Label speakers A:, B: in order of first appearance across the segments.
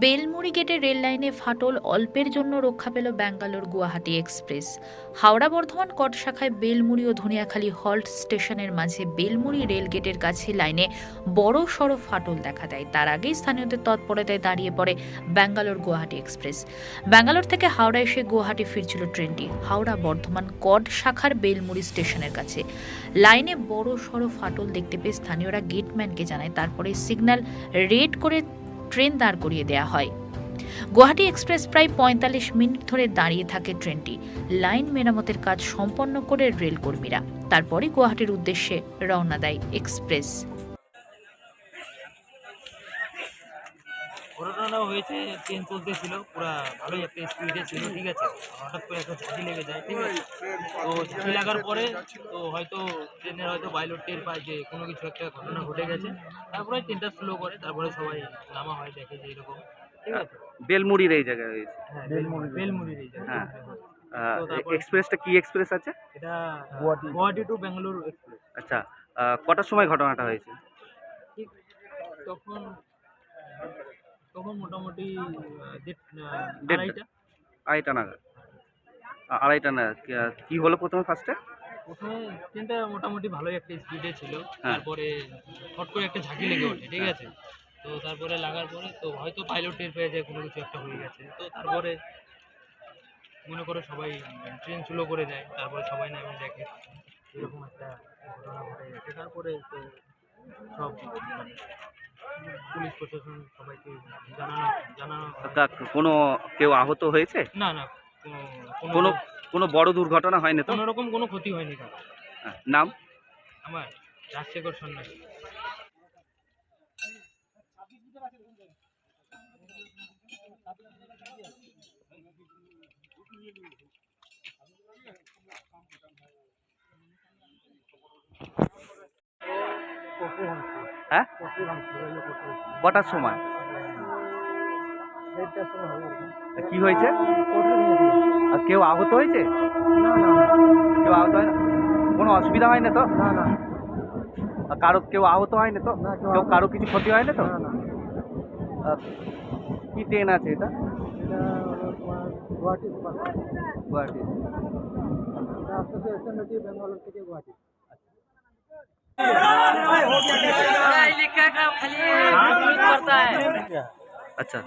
A: বেলমুড়ি গেটের রেল লাইনে ফাটল অল্পের জন্য রক্ষা পেল ব্যাঙ্গালোর গুয়াহাটি এক্সপ্রেস। হাওড়া বর্ধমান কট শাখায় বেলমুড়ি ও ধনিয়াখালী হল্ট স্টেশনের মাঝে বেলমুড়ি রেল গেটের কাছে লাইনে বড় সড়ো ফাটল দেখা দেয়। তার আগেই স্থানীয়দের তৎপরতায় দাঁড়িয়ে পড়ে ব্যাঙ্গালোর গুয়াহাটি এক্সপ্রেস। ব্যাঙ্গালোর থেকে হাওড়া এসে গুয়াহাটি ফিরছিল ট্রেনটি। হাওড়া বর্ধমান কট শাখার বেলমুড়ি স্টেশনের কাছে। লাইনে বড় সড়ো ফাটল দেখতে পেয়ে স্থানীয়রা গেটম্যানকে জানায়, তারপরে সিগন্যাল রেড করে ট্রেন দাঁড় করিয়ে দেয়া হয়। গুয়াহাটি এক্সপ্রেস প্রায় পঁয়তাল্লিশ মিনিট ধরে দাঁড়িয়ে থাকে ট্রেনটি। লাইন মেরামতের কাজ সম্পন্ন করে রেলকর্মীরা। তারপরে গুয়াহাটির উদ্দেশ্যে রওনা দেয় এক্সপ্রেস।
B: ঘটনাটা হয়েছে ট্রেন চলতেছিল পুরা ভালোই একটা স্পিডে ছিল ঠিক আছে? হঠাৎ করে একটা ঝাঁকি লেগে যায় ঠিক আছে? তো ঝাঁকি লাগার পরে তো হয়তো ট্রেনের হয়তো পাইলট টের পায় যে কোনো কিছু একটা ঘটনা ঘটে গেছে। তারপরে ট্রেনটা স্লো করে তারপরে সবাই নামা হয় দেখে যে এরকম ঠিক আছে?
C: বেলমুড়ির এই জায়গায় হয়েছে
B: হ্যাঁ বেলমুড়ি বেলমুড়ির এই জায়গায়।
C: হ্যাঁ। এক্সপ্রেসটা কি এক্সপ্রেস আছে?
B: এটা গুয়াহাটি। গুয়াহাটি টু বেঙ্গালুরু এক্সপ্রেস
C: আচ্ছা কটার সময় ঘটনাটা হয়েছে?
B: ঠিক তখন তখন মোটামুটি। আড়াইটা।
C: আড়াইটা নাগাদ। আড়াইটা নাগাদ। কি- হলো প্রথমে ফার্স্টে
B: প্রথমে ট্রেনটা মোটামুটি ভালোই একটা স্পিডে ছিল।
C: হ্যাঁ।
B: তারপরে হট করে একটা ঝাঁকি লেগে ওঠে ঠিক আছে? তো তারপরে লাগার পরে তো হয়তো পাইলট টের পেয়ে যায় কোনো কিছু একটা হয়ে গেছে। তো তারপরে মনে করো সবাই ট্রেন স্লো করে দেয় তারপরে সবাই নামে দেখে। এরকম একটা ঘটনা ঘটে গেছে। তারপরে তো সব পুলিশ প্রশাসন সবাইকে জানানো জানানো
C: তা কোনো কেউ আহত হয়েছে?
B: না না কোনো
C: কোনো বড় দুর্ঘটনা হয়নি তো?
B: কোনো রকম কোনো ক্ষতি হয়নি কারও।
C: হ্যাঁ, নাম?
B: আমার রাজশেখর সন্ন্যাসী।
C: হ্যাঁ? কটার সময়? কি হয়েছে? আর কেউ আহত হয়েছে? কেউ আহত হয় না? কোনো অসুবিধা হয় না তো কারও কেউ আহত হয়নি তো? কেউ কারও কিছু ক্ষতি হয় না তো কি ট্রেন আছে এটা? গুয়াহাটি। अच्छा।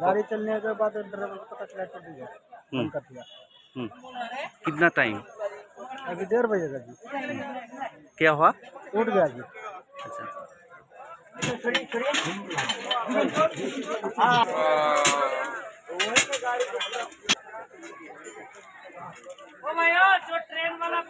D: गाड़ी चलने के बाद ड्राइवर को पता चला कर दिया
C: हम्म,
D: फ़ोन कर दिया।
C: हम्म। कितना टाइम
D: अभी डेढ़ बजे का जी।
C: क्या हुआ?
D: उठ गया जी।
C: अच्छा।
B: जो ट्रेन वाला